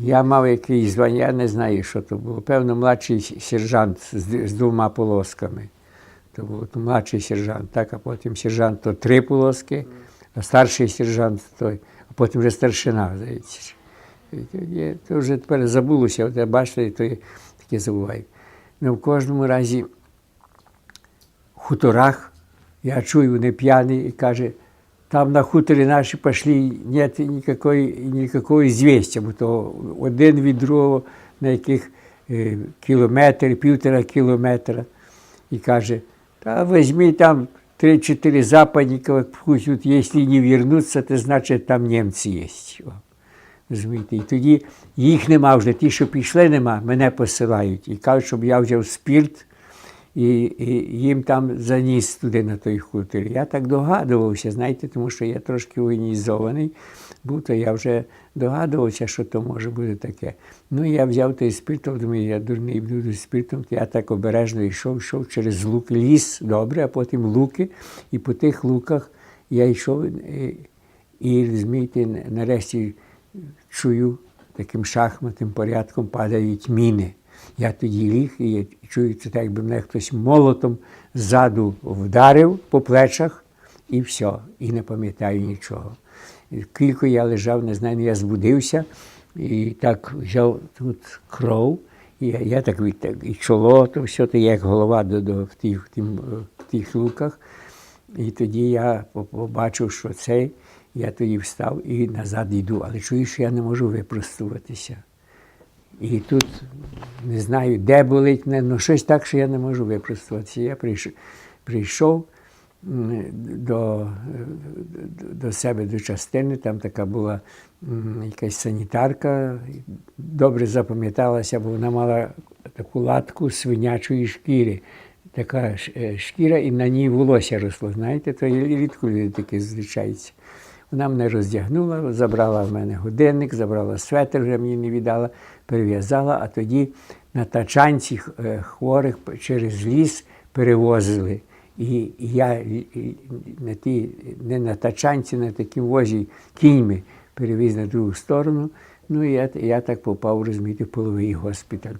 Я мав якийсь звання, я не знаю, що то було. Певно, младший сержант з, з двома полосками. То був то младший сержант, так, а потім сержант то три полоски, а старший сержант той, а потім вже старшина, здається. То вже тепер забулося, от я бачите, то я таке забуваю. Ну, в кожному разі в хуторах я чую, вони п'яний і каже, там на хуторі наші пішли, нет ніякого звістя, бо то один від другого на яких кілометр, півтора кілометра. І каже, та візьми там 3-4 западника, тут, якщо не вернуться, то значить там німці є. Розумієте? І тоді їх нема вже, ті, що пішли, нема, мене посилають. І кажуть, щоб я взяв спірт і, і їм там заніс туди на той хутір. Я так догадувався, знаєте, тому що я трошки організований був, то я вже догадувався, що то може бути таке. Ну, я взяв той спиртом, думаю, я дурний буду спиртом, то я так обережно йшов, йшов через луки, ліс, добре, а потім луки. І по тих луках я йшов і, і розумієте, нарешті чую таким шахматним порядком падають міни. Я тоді ліг і чую, це так, якби мене хтось молотом ззаду вдарив по плечах, і все, і не пам'ятаю нічого. Кілько я лежав, не знаю, я збудився і так взяв тут кров, і я, я так, від- так і чоло, то все, то як голова до, до, в, тих, в, е, в тих луках. І тоді я побачив, що цей, я тоді встав і назад йду. Але чую, що я не можу випростуватися. І тут не знаю, де болить але щось так, що я не можу випростуватися. Я прийшов, прийшов до, до- себе до частини, там така була якась санітарка, добре запам'яталася, бо вона мала таку латку свинячої шкіри. Така е, шкіра, і на ній волосся росло. Знаєте, то рідко люди таке зустрічаються. Вона мене роздягнула, забрала в мене годинник, забрала светр, вже мені не віддала, перев'язала, а тоді на тачанці е, хворих через ліс перевозили. І я на ті, не на тачанці, на такій возі кіньми перевіз на другу сторону. Ну і я, я так попав, розумієте, в половий госпіталь.